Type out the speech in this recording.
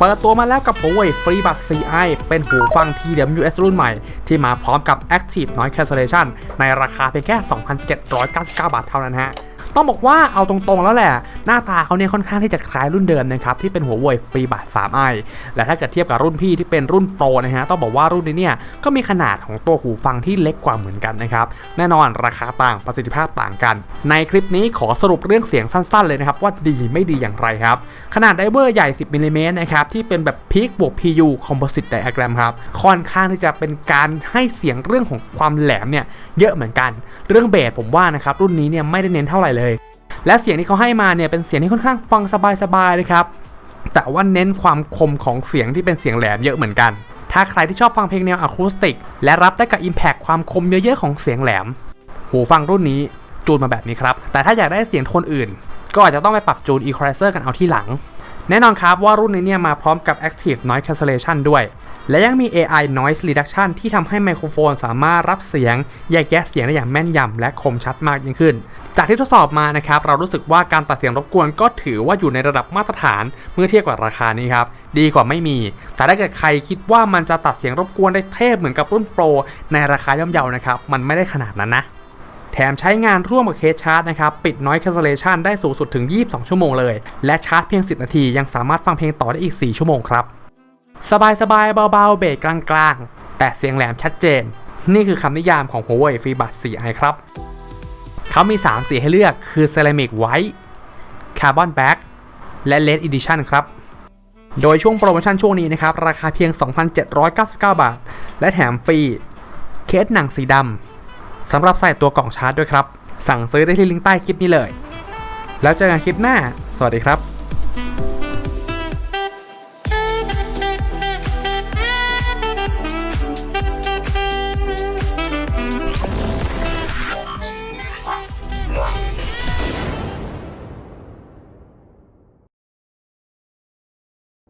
เปิดตัวมาแล้วกับ Huawei FreeBuds CI เป็นหูฟัง TWS รุ่นใหม่ ที่มาพร้อมกับ Active Noise Cancellation ในราคาเพียงแค่ 2,799 บาทเท่านั้นฮะ ต้องบอกว่าเอาตรงๆแล้วแหละ หน้าตาเขาเนี่ยค่อนข้างที่จะคล้ายรุ่นเดิมนะครับที่เป็นหัวเว่ยฟรีบัต 3i และถ้าเกิดเทียบกับรุ่นพี่ที่เป็นรุ่นโปรนะฮะต้องบอกว่ารุ่นนี้เนี่ยก็มีขนาดของตัวหูฟังที่เล็กกว่าเหมือนกันนะครับแน่นอนราคาต่างประสิทธิภาพต่างกัน ในคลิปนี้ขอสรุปเรื่องเสียงสั้น ๆ เลยนะครับว่าดีไม่ดีอย่างไรครับขนาดไดเวอร์ใหญ่ 10มิลลิเมตรนะครับที่เป็นแบบพีคบวก PU Composite Diagram ครับค่อนข้างที่จะเป็นการให้เสียงเรื่องของความแหลมเนี่ยเยอะเหมือนกัน เรื่องเบสผมว่านะครับรุ่นนี้เนี่ยไม่ได้เน้นเท่าไหร่เลยและเสียงที่เขาให้มาเนี่ยเป็นเสียงที่ค่อนข้างฟังสบายๆเลยครับ แต่ว่าเน้นความคมของเสียงที่เป็นเสียงแหลมเยอะเหมือนกัน ถ้าใครที่ชอบฟังเพลงแนวอะคูสติก และรับได้กับ Impact ความคมเยอะๆของเสียงแหลม หูฟังรุ่นนี้จูนมาแบบนี้ครับ แต่ถ้าอยากได้เสียงโทนอื่น ก็อาจจะต้องไปปรับจูน Equalizer กันเอาที่หลัง แน่นอนครับว่ารุ่นนี้เนี่ยมาพร้อมกับ Active Noise Cancellation ด้วย และยังมี AI Noise Reduction ที่ทำให้ไมโครโฟนสามารถรับเสียง แยกแยะเสียงได้อย่างแม่นยำและคมชัดมากยิ่งขึ้น จากที่ทดสอบมานะครับเรารู้สึกว่าการตัดเสียงรบกวนก็ถือว่าอยู่ในระดับมาตรฐานเมื่อเทียบกับราคานี้ครับดีกว่าไม่มี แต่ถ้าเกิดใครคิดว่ามันจะตัดเสียงรบกวนได้เทพเหมือนกับรุ่นโปรในราคาย่อมเยานะครับมันไม่ได้ขนาดนั้นนะแถมใช้งานร่วมกับเคสชาร์จนะครับ ปิด Noise Cancellation ได้สูงสุดถึง 22 ชั่วโมงเลย และชาร์จเพียง 10 นาที ยังสามารถฟังเพลงต่อได้อีก 4 ชั่วโมงครับ สบายสบายเบาๆ เบสกลางๆ แต่เสียงแหลมชัดเจน นี่คือคำนิยามของ Huawei FreeBuds 4i ครับ เขามี 3 สีให้เลือกคือ Ceramic White Carbon Black และ Red Edition ครับ โดยช่วงโปรโมชั่นช่วงนี้นะครับ ราคาเพียง 2,799 บาท และแถมฟรีเคสหนังสีดำสำหรับใส่ตัวกล่องชาร์จด้วยครับ สั่งซื้อได้ที่ลิงก์ใต้คลิปนี้เลย แล้วเจอกันคลิปหน้า สวัสดีครับ